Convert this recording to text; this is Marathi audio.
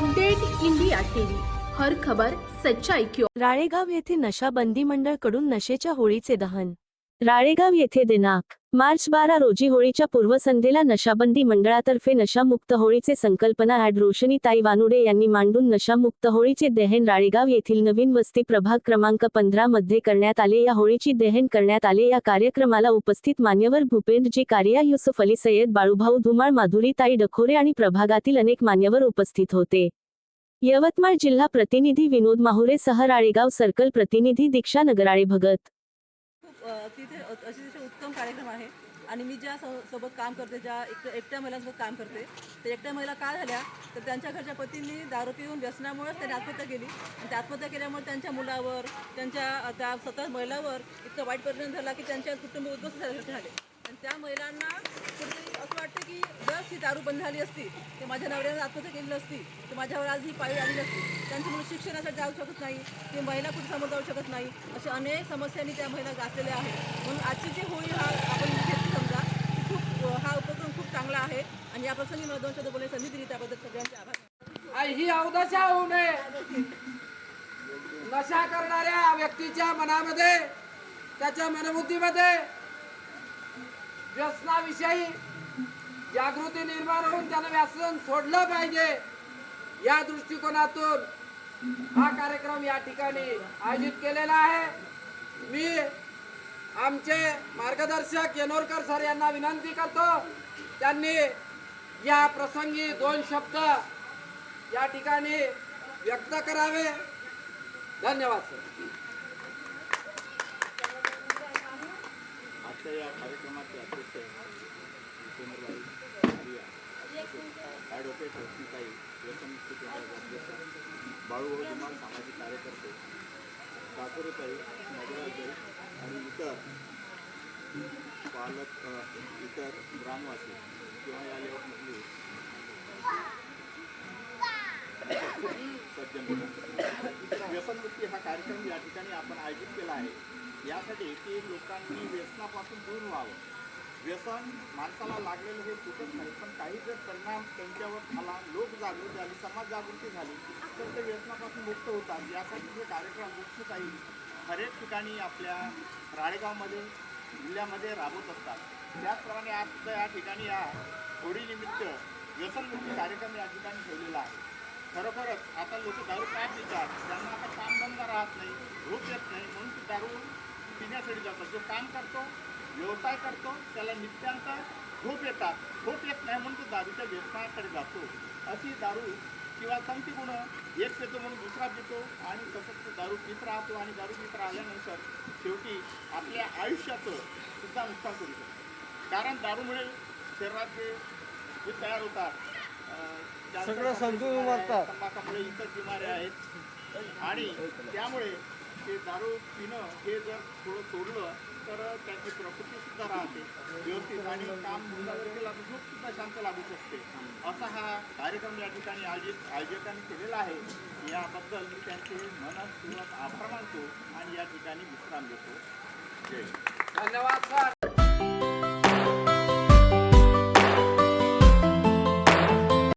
Update India TV. हर खबर सच्चाई क्यों राळेगाव येथे नशाबंदी मंडळकडून नशेच्या होळीचे दहन राळेगाव येथे दिनांक मार्च बारा रोजी होळीच्या पूर्वसंध्येला नशाबंदी मंडळातर्फे नशामुक्त होळीचे संकल्पना ॲड रोशनीताई वानुडे यांनी मांडून नशामुक्त होळीचे दहन राळेगाव येथील नवीन वस्ती प्रभाग क्रमांक पंधरा मध्ये करण्यात आले. या होळीची दहन करण्यात आले. या कार्यक्रमाला उपस्थित मान्यवर भूपेंद्रजी कारिया युसुफ अली सय्यद बाळूभाऊ धुमाळ माधुरीताई डखोरे आणि प्रभागातील अनेक मान्यवर उपस्थित होते. यवतमाळ जिल्हा प्रतिनिधी विनोद माहुरे सह राळेगाव सर्कल प्रतिनिधी दीक्षा नगराळे भगत. तिथे असे अतिशय उत्तम कार्यक्रम आहे. आणि मी ज्या सोबत काम करते ज्या एक एकट्या महिलांसोबत काम करते त्या एकट्या महिला काय झाल्या? तर त्यांच्या घरच्या पतींनी दारू पिऊन व्यसनामुळेच त्यांनी आत्महत्या केली. आणि त्या आत्महत्या केल्यामुळे त्यांच्या मुलावर त्यांच्या त्या स्वतः महिलावर इतका वाईट परिणाम झाला की त्यांच्या कुटुंब उद्ध्वस्त झाले. आणि त्या महिलांना कुठेतरी असं वाटतं की जर ही दारू बंद झाली असती ते माझ्या नवऱ्याने आत्महत्या केली असती तर माझ्यावर आज ही पाळी आली असती. त्यांची मुलं शिक्षणासाठी जाऊ शकत नाही ती महिला कुठे समोर जाऊ शकत नाही अशा अनेक समस्यांनी त्या महिला गाजलेल्या आहेत. म्हणून आजची जी होळी हा आपण घेतली समजा खूप हा उपक्रम खूप चांगला आहे आणि या प्रसंगी मला दोन शब्द बोलायची संधी दिली त्याबद्दल सगळ्यांचे आभार. ही अवदशा होऊ नये. नशा करणाऱ्या व्यक्तीच्या मनामध्ये त्याच्या मनबुद्धीमध्ये व्यसनाविषयी जागृती निर्माण होऊन त्यानं व्यासन सोडलं पाहिजे. या दृष्टिकोनातून हा कार्यक्रम या ठिकाणी आयोजित केलेला आहे. मी आमचे मार्गदर्शक येनोरकर सर यांना विनंती करतो त्यांनी या प्रसंगी दोन शब्द या ठिकाणी व्यक्त करावे. धन्यवाद सर. आजच्या या कार्यक्रमाचे अध्यक्ष ॲडव्होकेट रोशनीताई व्यसनमुक्ती केंद्राचे अध्यक्ष बाळूभाऊ धुमाळ सामाजिक कार्यकर्ते काकुरेताई नगराजय आणि इतर पालक इतर ग्रामवासी किंवा या लेवलमधले सज्जन व्यसनमुक्ती हा कार्यक्रम या ठिकाणी आपण आयोजित केला आहे. यासाठी की लोकांनी व्यसनापासून दूर व्हावं. व्यसन माणसाला लागलेलं हे चुकत नाही. पण काही जर परिणाम त्यांच्यावर झाला लोक जागृत झाली समाज जागृती झाली तर ते व्यसनापासून मुक्त होतात. यासाठी हे कार्यक्रम मुक्त काही हरेक ठिकाणी आपल्या राळेगावमध्ये जिल्ह्यामध्ये राबवत असतात. त्याचप्रमाणे आज सुद्धा या ठिकाणी या होळीनिमित्त व्यसनमुक्ती कार्यक्रम या ठिकाणी ठेवलेला आहे. खरोखरच आता लोक दारू का पितात. त्यांना आता कामधंदा राहत नाही झोप येत नाही म्हणून ते दारू पिण्यासाठी जातात. जो काम करतो व्यवसाय करतो त्याला नित्यांत झोप येतात. झोप येत नाही म्हणून तो दारूच्या व्यसनाकडे जातो. अशी दारू किंवा संगती गुण एक पितो म्हणून दुसरा पितो आणि सतत दारू पित राहतो आणि दारू पित राहिल्यानंतर शेवटी आपल्या आयुष्याचं सुद्धा नुकसान करू शकतो. कारण दारूमुळे शरीरात जे जे तयार होतात सगळं. तंबाखामुळे इतर बिमाऱ्या आहेत. आणि त्यामुळे ते दारू पिणं हे जर थोडं सोडलं तर त्याची प्रकृती सुद्धा राहते व्यवस्थित आणि काम धंदा जर केला तर झोप सुद्धा शांत लागू शकते. असा हा कार्यक्रम या ठिकाणी आयोजित आयोजकांनी केलेला आहे. याबद्दल मी त्यांचे मनपूर्वक आभार मानतो आणि या ठिकाणी विश्राम देतो जय धन्यवाद सर.